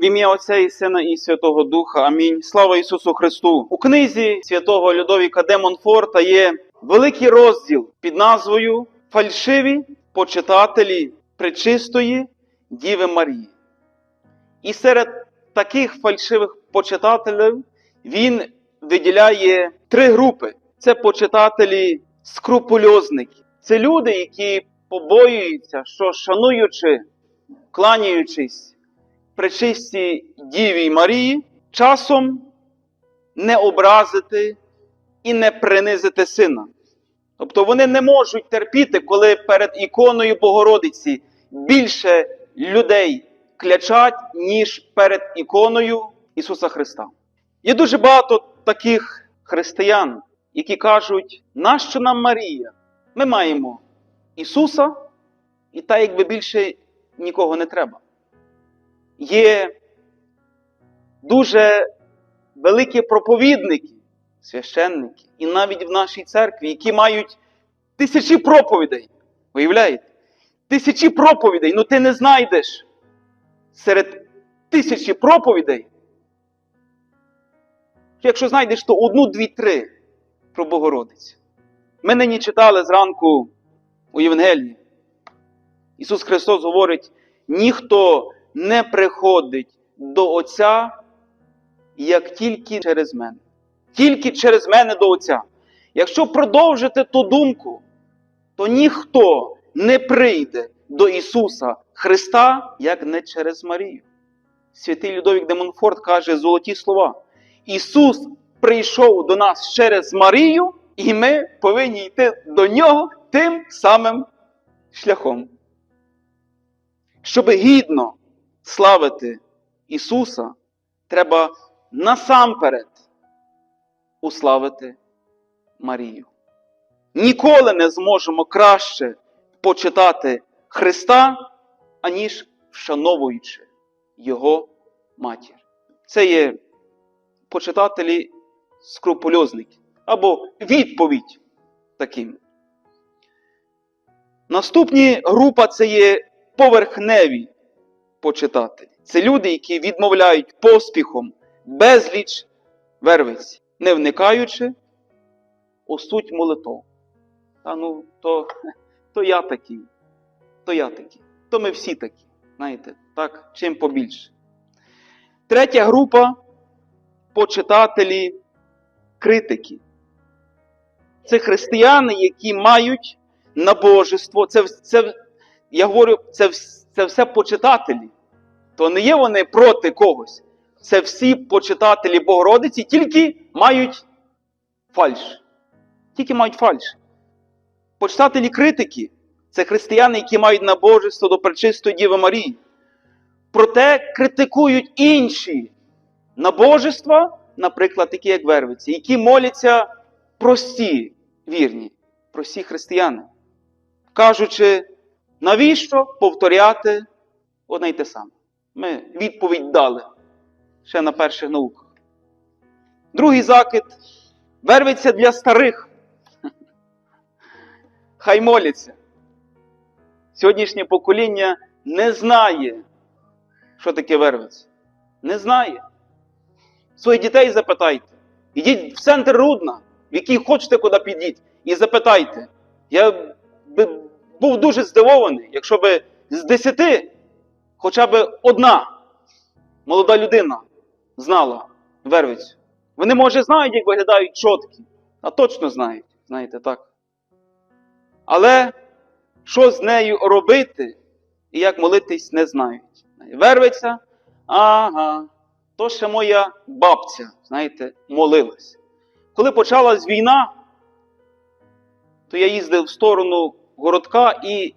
В ім'я Отця і Сина і Святого Духа. Амінь. Слава Ісусу Христу. У книзі святого Людовіка де Монфорта є великий розділ під назвою Фальшиві почитателі пречистої Діви Марії. І серед таких фальшивих почитателів він виділяє три групи: це почитателі скрупульозники. Це люди, які побоюються, що шануючи, кланяючись пречистій Діві Марії, часом не образити і не принизити сина. Тобто вони не можуть терпіти, коли перед іконою Богородиці більше людей клячать, ніж перед іконою Ісуса Христа. Є дуже багато таких християн, які кажуть, нащо нам Марія? Ми маємо Ісуса, і та якби більше нікого не треба. Є дуже великі проповідники, священники, і навіть в нашій церкві, які мають тисячі проповідей. Уявляєте? Тисячі проповідей, ну ти не знайдеш серед тисячі проповідей. Якщо знайдеш, то одну, дві, три про Богородицю. Ми нині читали зранку у Євангелії. Ісус Христос говорить: ніхто не приходить до Отця, як тільки через мене. Тільки через мене до Отця. Якщо продовжити ту думку, то ніхто не прийде до Ісуса Христа, як не через Марію. Святий Людовік де Монфорт каже золоті слова. Ісус прийшов до нас через Марію, і ми повинні йти до Нього тим самим шляхом. Щоб гідно славити Ісуса, треба насамперед уславити Марію. Ніколи не зможемо краще почитати Христа, аніж вшановуючи Його матір. Це є почитателі скрупульозники або відповідь таким. Наступні група це є поверхневі почитателі. Це люди, які відмовляють поспіхом безліч вервиць, не вникаючи у суть молитов. Та ну, то, то я такий, то я такий, то ми всі такі. Знаєте, так, чим побільше. Третя група почитателі критики. Це християни, які мають набожество. Це, це, я говорю, це, це все почитателі. То не є вони проти когось. Це всі почитателі Богородиці, тільки мають фальш. Тільки мають фальш. Почитателі критики це християни, які мають набожество до пречистої Діви Марії. Проте критикують інші набожества, наприклад, такі як Вервиці, які моляться прості вірні, прості християни, кажучи, навіщо повторяти одне й те саме. Ми відповідь дали ще на перших науках. Другий закид вервиться для старих. Хай моляться. Сьогоднішнє покоління не знає, що таке вервиться. Не знає. Своїх дітей запитайте. Ідіть в центр Рудна, в який хочете, куди підіть, і запитайте. Я був дуже здивований, якщо б з десяти хоча б одна молода людина знала вервицю. Вони, може, знають, як виглядають чотки, а точно знають, знаєте, так. Але що з нею робити і як молитись, не знають. Вервиться, ага, то ще моя бабця, знаєте, молилась. Коли почалась війна, то я їздив в сторону городка і,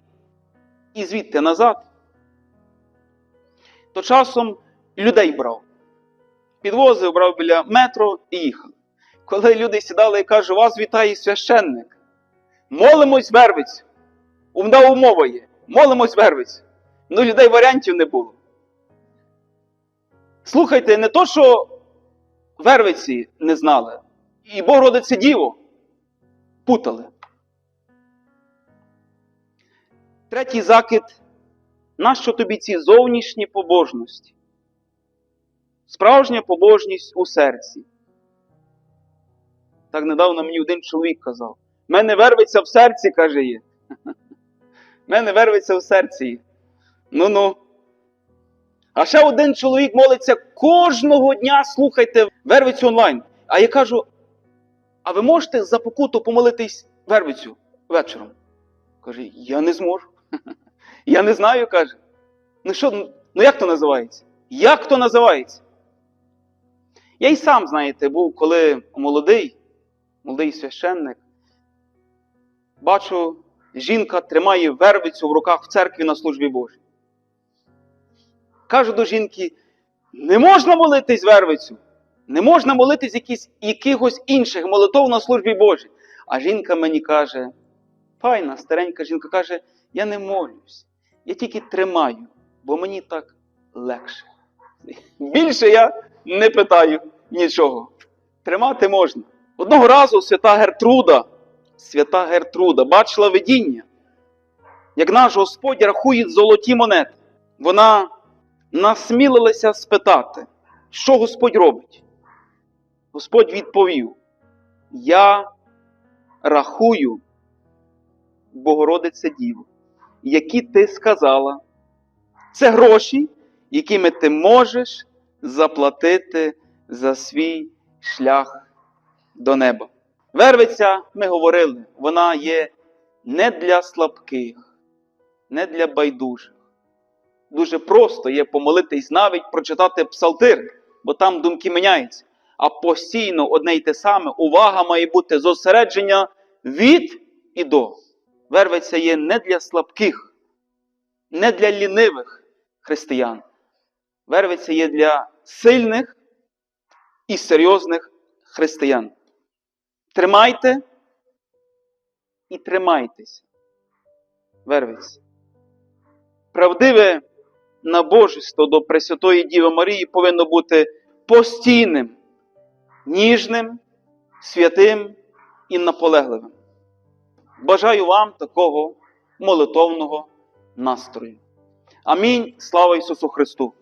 і звідти назад. То часом людей брав. Підвозив, брав біля метро і їхав. Коли люди сідали і кажуть, вас вітає священник, молимось вервицю. Умна умова є. Молимось вервицю. Ну, людей варіантів не було. Слухайте, не то, що вервиці не знали, і Богородице Діво путали. Третій закид. Нащо тобі ці зовнішні побожності? Справжня побожність у серці. Так недавно мені один чоловік казав. Мене верветься в серці, каже є. Мене верветься в серці. Ну-ну. А ще один чоловік молиться кожного дня, слухайте, вервицю онлайн. А я кажу: а ви можете за покуту помолитись вервицю вечором? Каже, я не зможу. Я не знаю, каже. Ну що, ну як то називається? Як то називається? Я й сам, знаєте, був, коли молодий, молодий священник, бачу, жінка тримає вервицю в руках в церкві на службі Божій. Кажу до жінки: не можна молитись вервицю, не можна молитись якихось інших молитов на службі Божій. А жінка мені каже, файна, старенька жінка каже, я не молюсь, я тільки тримаю, бо мені так легше. Більше я не питаю нічого. Тримати можна. Одного разу свята Гертруда, свята Гертруда бачила видіння, як наш Господь рахує золоті монети. Вона насмілилася спитати, що Господь робить. Господь відповів: Я рахую, Богородице Діво, які ти сказала, це гроші, якими ти можеш заплатити за свій шлях до неба. Вервиця, ми говорили, вона є не для слабких, не для байдужих. Дуже просто є помолитись навіть прочитати псалтир, бо там думки міняються. А постійно одне й те саме увага має бути зосередження від і до. Вервиця є не для слабких, не для лінивих християн. Вервиця є для сильних і серйозних християн. Тримайте і тримайтеся. Вервиця. Правдиве набожество до Пресвятої Діви Марії повинно бути постійним, ніжним, святим і наполегливим. Бажаю вам такого молитовного настрою. Амінь. Слава Ісусу Христу!